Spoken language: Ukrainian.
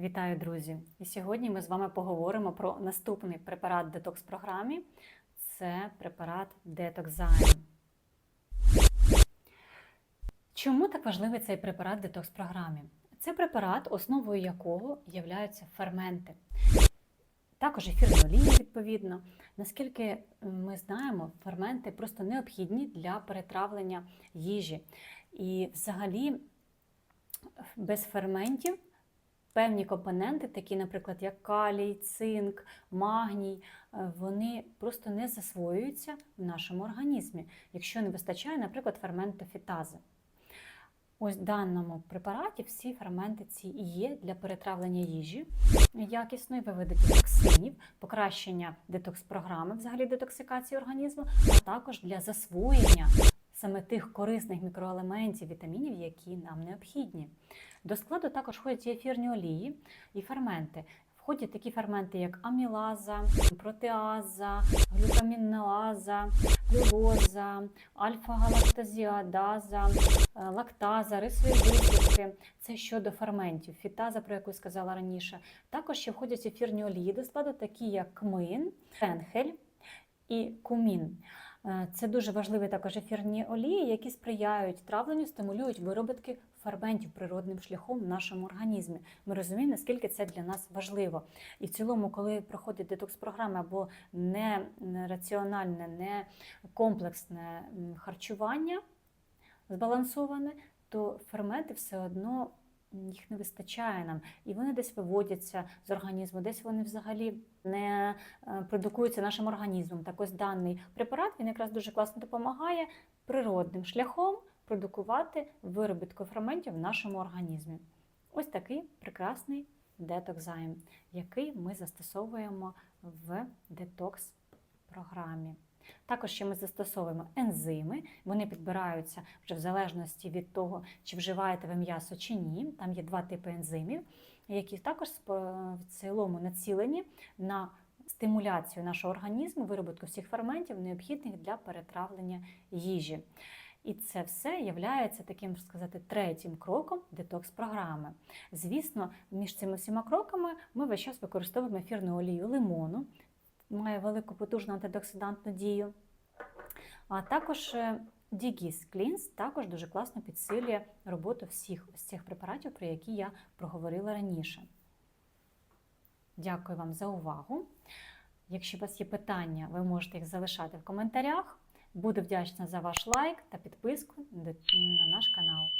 Вітаю, друзі! І сьогодні ми з вами поговоримо про наступний препарат в детокс-програмі. Це препарат Детокзайн. Чому так важливий цей препарат в детокс-програмі? Це препарат, основою якого являються ферменти. Також ефірні олії, відповідно. Наскільки ми знаємо, ферменти просто необхідні для перетравлення їжі. І взагалі без ферментів певні компоненти, такі, наприклад, як калій, цинк, магній, е, вони просто не засвоюються в нашому організмі, якщо не вистачає, наприклад, ферментофітази. Ось в даному препараті всі ферменти ці є для перетравлення їжі якісної, виведення токсинів, покращення детокс-програми, взагалі детоксикації організму, а також для засвоєння саме тих корисних мікроелементів, вітамінів, які нам необхідні. До складу також входять і ефірні олії і ферменти. Входять такі ферменти, як амілаза, протеаза, глюкаміназа, глюкоза, альфа-галактазіадаза, е, лактаза, рисові висівки. Це щодо ферментів, фітаза, про яку сказала раніше. Також ще входять ефірні олії до складу, такі як кмин, фенхель і кумін. Е, Це дуже важливі також ефірні олії, які сприяють травленню, стимулюють виробітки ферментів природним шляхом в нашому організмі. Ми розуміємо, наскільки це для нас важливо. І в цілому, коли проходить детокс-програма або не раціональне, не комплексне харчування збалансоване, то ферменти все одно їх не вистачає нам, і вони десь виводяться з організму, десь вони взагалі не е, продукуються нашим організмом. Так ось даний препарат він якраз дуже класно допомагає природним шляхом продукувати виробітку ферментів в нашому організмі. Ось такий прекрасний детокзайм, який ми застосовуємо в детокс-програмі. Також ще ми застосовуємо ензими, вони підбираються вже в залежності від того, чи вживаєте ви м'ясо чи ні. Там є два типи ензимів, які також в цілому націлені на стимуляцію нашого організму, виробітку всіх ферментів, необхідних для перетравлення їжі. І це все є таким сказати, третім кроком детокс-програми. Звісно, між цими всіма кроками ми весь час використовуємо ефірну олію лимону, має велику потужну антиоксидантну дію. А також е, Дігіс Клінс також дуже класно підсилює роботу всіх ось цих препаратів, про які я проговорила раніше. Дякую вам за увагу. Якщо у вас є питання, ви можете їх залишати в коментарях. Буду вдячна за ваш лайк та підписку на наш канал.